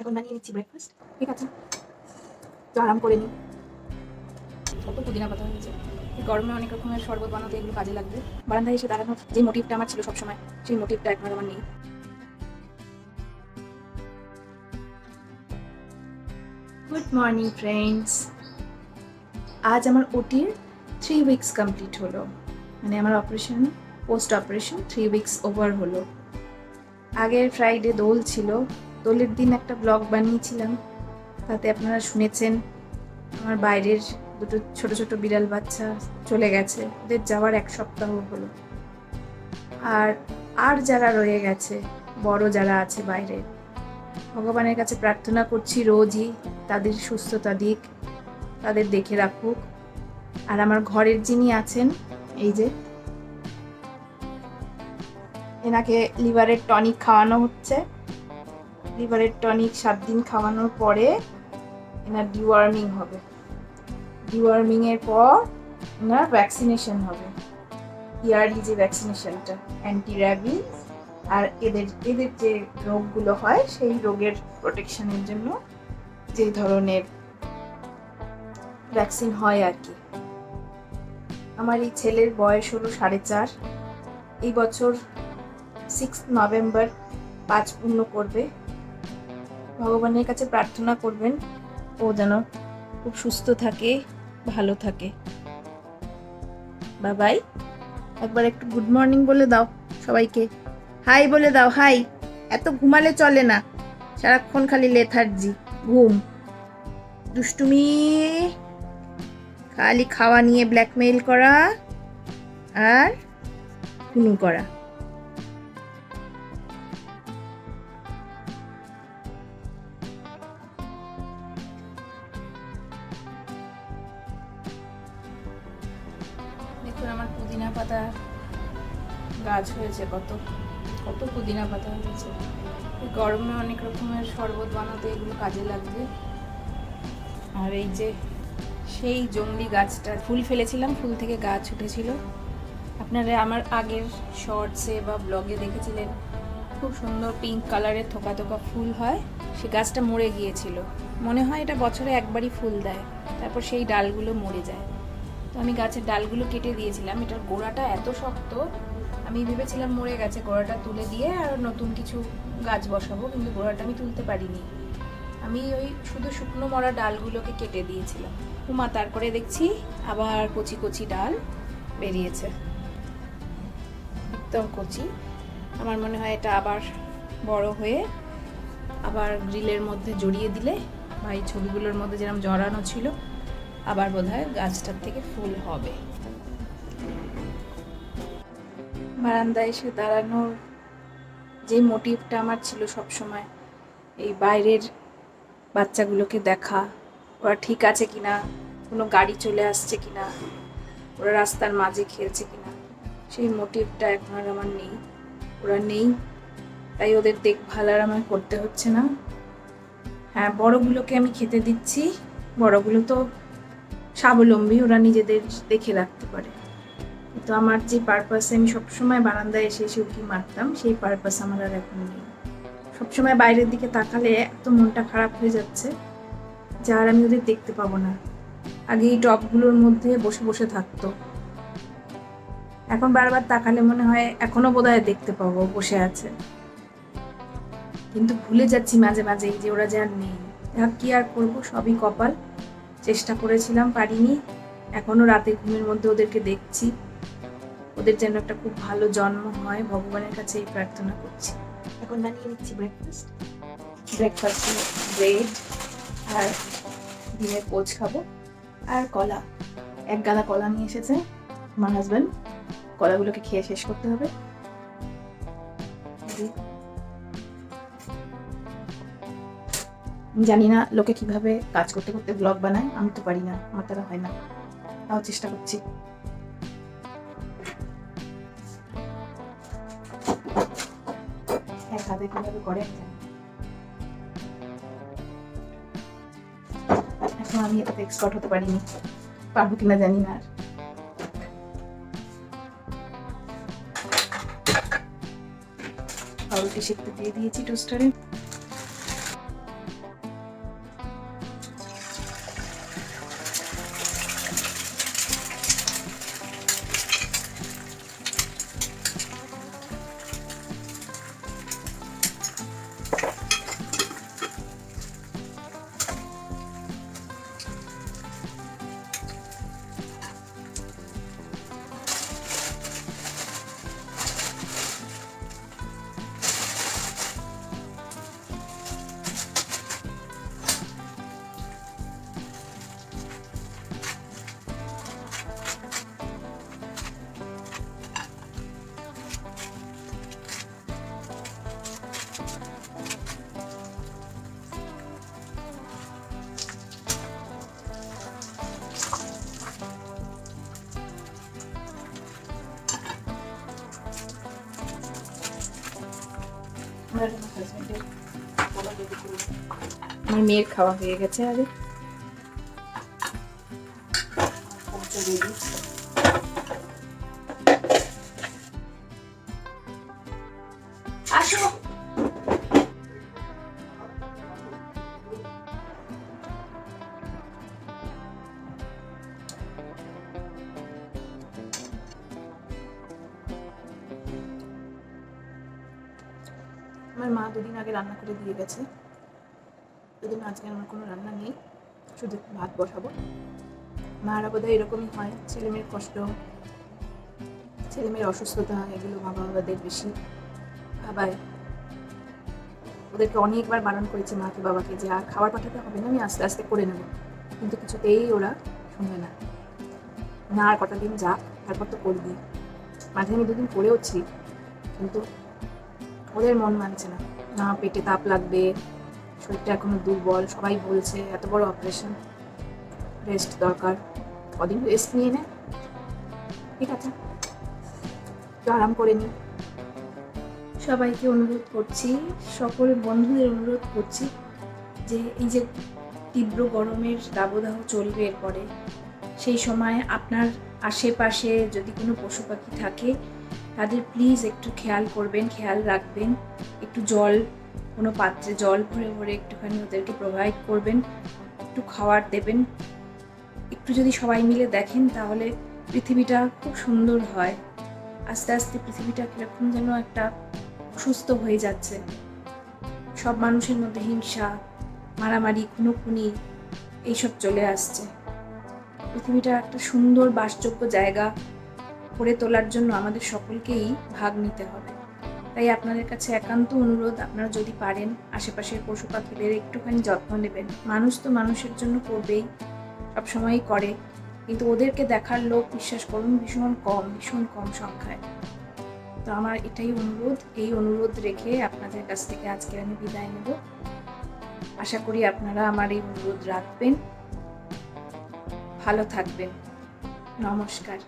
এখন বানিয়ে নিচ্ছি ব্রেকফাস্ট ঠিক আছে? তো আরাম করে নিই। কত পুদিনা পাতা হয়েছে। গরমে অনেক রকমের শরবত বানাতে এগুলো কাজে লাগবে। বারান্দায় এসে দাঁড়ানোর যে মোটিভটা আমার ছিল সবসময় সেই মোটিভটা এখন আমার নেই। গুড মর্নিং ফ্রেন্ডস আজ আমার ওটির থ্রি উইকস কমপ্লিট হলো। মানে আমার operation post operation three weeks over হলো। আগের ফ্রাইডে দোল ছিল। দোলের দিন একটা ব্লগ বানিয়েছিলাম। তাতে আপনারা শুনেছেন, আমার বাইরের দুটো ছোট ছোট বিড়াল বাচ্চা চলে গেছে। ওদের যাওয়ার এক সপ্তাহ হলো। আর আর যারা রয়ে গেছে, বড় যারা আছে বাইরে, ভগবানের কাছে প্রার্থনা করছি রোজই তাদের সুস্থতা দিক, তাদের দেখে রাখুক। আর আমার ঘরের যিনি আছেন, এই যে, এনাকে লিভারের টনিক খাওয়ানো হচ্ছে। লিভারের টনিক সাত দিন খাওয়ানোর পরে এনার ডিওয়ার্মিং হবে। ডিওয়ার্মিংয়ের পর এনার ভ্যাকসিনেশন হবে। ইয়ারলি যে ভ্যাকসিনেশনটা অ্যান্টি র্যাবিস আর এদের এদের যে রোগগুলো হয়, সেই রোগের প্রোটেকশনের জন্য যে ধরনের ভ্যাকসিন হয় আর কি। আমার এই ছেলের বয়স হলো সাড়ে চার। এই বছর সিক্স নভেম্বর পাঁচ পূর্ণ করবে। ভগবানের কাছে প্রার্থনা করবেন, ও যেন খুব সুস্থ থাকে, ভালো থাকে। বাবাই, একবার একটু গুড মর্নিং বলে দাও সবাইকে। হাই বলে দাও হাই এত ঘুমালে চলে না। সারাক্ষণ খালি লেথার্জি ঘুম। দুষ্টুমি, খালি খাওয়া নিয়ে ব্ল্যাকমেইল করা আর খুনু করা। দেখুন আমার পুদিনা পাতা গাছ হয়েছে, কত কত পুদিনা পাতা হয়েছে। গরমে অনেক রকমের শরবত বানাতে এগুলো কাজে লাগবে। আর এই যে সেই জঙ্গলি গাছটা, ফুল ফেলেছিলাম, ফুল থেকে গাছ উঠেছিল। আপনারা আমার আগের শর্টসে বা ব্লগে দেখেছিলেন, খুব সুন্দর পিঙ্ক কালারের থোকা থোকা ফুল হয়। সে গাছটা মরে গিয়েছিল। মনে হয় এটা বছরে একবারই ফুল দেয়। তারপর সেই ডালগুলো মরে যায়। আমি গাছের ডালগুলো কেটে দিয়েছিলাম। এটার গোড়াটা এত শক্ত, আমি ভেবেছিলাম মরে গেছে গোড়াটা তুলে দিয়ে আর নতুন কিছু গাছ বসাবো, কিন্তু গোড়াটা আমি তুলতে পারিনি। আমি ওই শুধু শুকনো মরা ডালগুলোকে কেটে দিয়েছিলাম। উমা, তারপরে দেখছি আবার কচি কচি ডাল বেরিয়েছে। একদম কচি। আমার মনে হয় এটা আবার বড় হয়ে আবার গ্রিলের মধ্যে জড়িয়ে দিলে বা এই ছবিগুলোর মধ্যে যেরকম জড়ানো ছিল আবার বোধ হয় গাছটার থেকে ফুল হবে। বারান্দায় এসে দাঁড়ানোর যে মোটিভটা আমার ছিল সব সময় এই বাইরের বাচ্চাগুলোকে দেখা, ওরা ঠিক আছে কিনা, কোনো গাড়ি চলে আসছে কিনা, ওরা রাস্তার মাঝে খেলছে কিনা, সেই মোটিভটা এখন আর আমার নেই। ওরা নেই, তাই ওদের দেখভাল আর আমার করতে হচ্ছে না। হ্যাঁ বড়গুলোকে আমি খেতে দিচ্ছি, বড়গুলো তো স্বাবলম্বী, ওরা নিজেদের দেখে রাখতে পারে। তো আমার যে পারপাসে আমি সবসময় বারান্দায় এসে এসে উঁকি মারতাম, সেই পারপাস আমার আর এখন নেই। সবসময় বাইরের দিকে তাকালে এত মনটা খারাপ হয়ে যাচ্ছে যা আর আমি ওদের দেখতে পাবো না। আগে এই টপগুলোর মধ্যে বসে বসে থাকতো। এখন বারবার তাকালে মনে হয় এখনও বোধহয় দেখতে পাবো, বসে আছে। কিন্তু ভুলে যাচ্ছি মাঝে মাঝেই যে ওরা যে আর নেই। কি আর করব? সবই কপাল। চেষ্টা করেছিলাম পারিনি। এখনও রাতে ঘুমের মধ্যে ওদেরকে দেখছি। ওদের যেন একটা খুব ভালো জন্ম হয় ভগবানের কাছে এই প্রার্থনা করছি। এখন বানিয়ে নিচ্ছি ব্রেকফাস্ট ব্রেকফাস্ট ব্রেড আর ডিমের পোচ খাব আর কলা। এক গাদা কলা নিয়ে এসেছে আমার হাজব্যান্ড কলাগুলোকে খেয়ে শেষ করতে হবে। জানি না লোকে কীভাবে কাজ করতে করতে ব্লগ বানায়, আমি তো পারি না, আমার দ্বারা হয় না। তাও চেষ্টা করছি। না। এখন আমি এটাতে এক্সপার্ট হতে পারিনি। পারব কিনা জানি না আর। পাউরুটি দিয়ে দিয়েছি টোস্টারে আমার মেয়ের খাওয়া হয়ে গেছে আরে আমার মা দুদিন আগে রান্না করে দিয়ে গেছে। দুদিন আজকে আমার কোনো রান্না নেই, শুধু ভাত বসাবো। মারা বোধহয় এরকমই হয় ছেলে মেয়ের কষ্ট ছেলে মেয়ের অসুস্থতা, এগুলো মা বাবাদের বেশি। ভাবায় ওদেরকে অনেকবার বারণ করেছে মাকে, বাবাকে যে আর খাবার পাঠাতে হবে না, আমি আস্তে আস্তে করে নেব। কিন্তু কিছুতেই ওরা শুনবে না। না আর কটা দিন যাক, তারপর তো করবি। মাঝে আমি দুদিন করেওছি, কিন্তু ওদের মন মানছে না। না, পেটে তাপ লাগবে, শরীরটা এখনও দুর্বল, সবাই বলছে, এত বড় অপারেশন রেস্ট দরকার। কদিন রেস্ট নিয়ে নে। ঠিক আছে। একটু আরাম করে নি। সবাইকে অনুরোধ করছি, সকল বন্ধুদের অনুরোধ করছি যে এই যে তীব্র গরমের দাবদাহ চলবে এরপরে, সেই সময় আপনার আশেপাশে যদি কোনো পশু পাখি থাকে তাদের প্লিজ একটু খেয়াল করবেন, খেয়াল রাখবেন। একটু জল, কোনো পাত্রে জল ভরে ভরে একটুখানি ওদেরকে প্রোভাইড করবেন, একটু খাবার দেবেন। একটু যদি সবাই মিলে দেখেন তাহলে পৃথিবীটা খুব সুন্দর হয়। আস্তে আস্তে পৃথিবীটা কীরকম যেন একটা অসুস্থ হয়ে যাচ্ছে। সব মানুষের মধ্যে হিংসা, মারামারি, খুনোখুনি এইসব চলে আসছে। পৃথিবীটা একটা সুন্দর বাসযোগ্য জায়গা। করে তোলার জন্য আমাদের সকলকেই ভাগ নিতে হবে। তাই আপনাদের কাছে একান্ত অনুরোধ, আপনারা যদি পারেন, আশেপাশের পশু পাখিদের একটুখানি যত্ন নেবেন। মানুষ তো মানুষের জন্য করবেই, সবসময়ই করে। কিন্তু ওদেরকে দেখার লোক বিশ্বাস করুন, ভীষণ কম ভীষণ কম সংখ্যায়। তো আমার এটাই অনুরোধ, এই অনুরোধ রেখে আপনাদের কাছ থেকে আজকে আমি বিদায় নেব। আশা করি আপনারা আমার এই অনুরোধ রাখবেন। ভালো থাকবেন। নমস্কার।